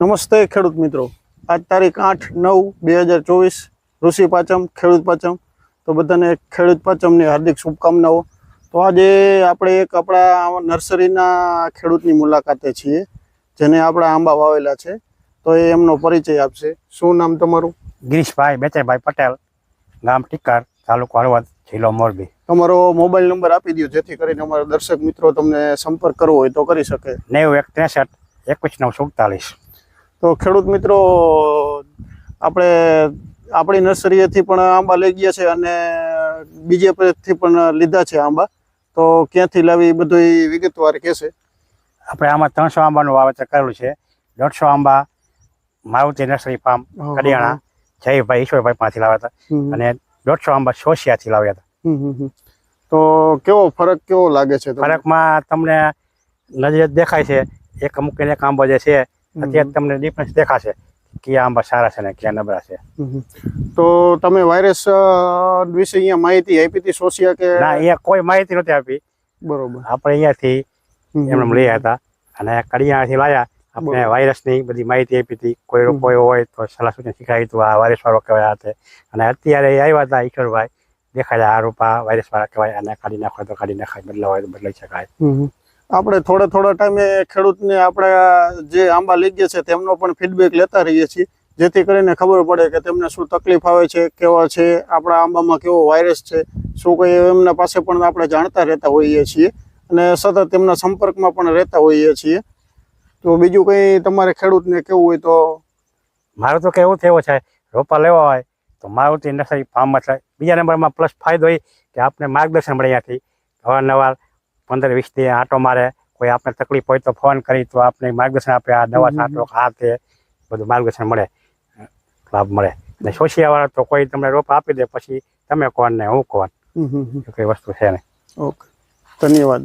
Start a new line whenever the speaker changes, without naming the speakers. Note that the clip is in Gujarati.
નમસ્તે ખેડૂત મિત્રો. આજ તારીખ આઠ નવ બે હજાર ચોવીસ ઋષિ પાંચમ ખેડૂત પાંચમ. તો બધાને ખેડૂત પાંચમની હાર્દિક શુભકામનાઓ. તો આજે આપણે એક આપણા નર્સરીના ખેડૂતની મુલાકાતે છીએ જેને આપણા આંબા વાવેલા છે. તો એ એમનો પરિચય આપશે. શું નામ તમારું?
ગિરીશભાઈ બેચરભાઈ પટેલ ગામ ટીકર તાલુકો હળવદ જિલ્લો મોરબી.
તમારો મોબાઈલ નંબર આપી દો જેથી કરીને અમારા દર્શક મિત્રો તમને સંપર્ક કરવો હોય તો કરી શકે.
નેવું એક ત્રેસઠ એકવીસ નવ સુડતાલીસ.
તો ખેડૂત મિત્રો આપણે આપણી નર્સરીએથી પણ આંબા લઈ ગયા છે અને બીજે પરથી પણ લીધા છે આંબા. તો ક્યાંથી લાવી બધું વિગતવાર કહેશે.
આપણે આમાં ત્રણસો આંબાનું વાવેતર કરેલું છે. દોઢસો આંબા મારુતિ નર્સરી ફાર્મ કરિયાણા જયભાઈ ઈશ્વરભાઈ પાસેથી લાવ્યા હતા. અને દોઢસો આંબા સોશિયાથી લાવ્યા હતા.
તો કેવો ફરક કેવો લાગે છે?
ફરકમાં તમને નજર દેખાય છે. એક અમુક એક આંબો જે છે અત્યારે તમને ડિફરન્સ દેખાશે કયા આંબા સારા છે ને કયા નબળા છે.
તો તમે વાયરસ વિશે અહીંયા માહિતી આપી હતી સોશિયા કે
ના અહીંયા કોઈ માહિતી નહોતી આપી.
બરોબર.
આપણે અહીંયાથી એમને લઈ હતા અને કડિયાથી લાયા. આપણે. વાયરસની બધી માહિતી આપી હતી. કોઈ. કોઈ હોય તો સલાહ સૂચન શીખાયું હતું આ વાયરસ વાળો કહેવાય તે. અને અત્યારે આવ્યા હતા ઈશ્વરભાઈ. દેખાય આ રૂપા વાયરસ વાળા કહેવાય અને કાઢી નાખો તો કાઢી નાખાય બદલાવ હોય તો બદલાઈ શકાય.
આપણે થોડા થોડા ટાઈમે ખેડૂતને આપણે જે આંબા લઈ ગયા છે તેમનો પણ ફીડબેક લેતા રહીએ છીએ. જેથી કરીને ખબર પડે કે તેમને શું તકલીફ આવે છે, કેવા છે, આપણા આંબામાં કેવો વાયરસ છે, શું કંઈ એમના પાસે પણ આપણે જાણતા રહેતા હોઈએ છીએ અને સતત તેમના સંપર્કમાં પણ રહેતા હોઈએ છીએ. તો બીજું કંઈ તમારે ખેડૂતને કેવું હોય તો?
મારું તો કેવું થયું છે, રોપા લેવા હોય તો મારુતિ નર્સરી ફાર્મમાં થાય. બીજા નંબરમાં પ્લસ ફાયદો એ કે આપણે માર્ગદર્શન મળે ત્યાંથી. અવારનવાર પંદર વીસ દી આંટો મારે કોઈ આપણે તકલીફ હોય તો ફોન કરી તો આપણે માર્ગદર્શન આપે આ દવા. છાંટો આ તે બધું માર્ગદર્શન મળે લાભ મળે. અને સોશિયાવાળા તો કોઈ તમને રોપ આપી દે પછી તમે કોણ? ને હું કોણ કઈ વસ્તુ છે ને
ઓકે. ધન્યવાદ.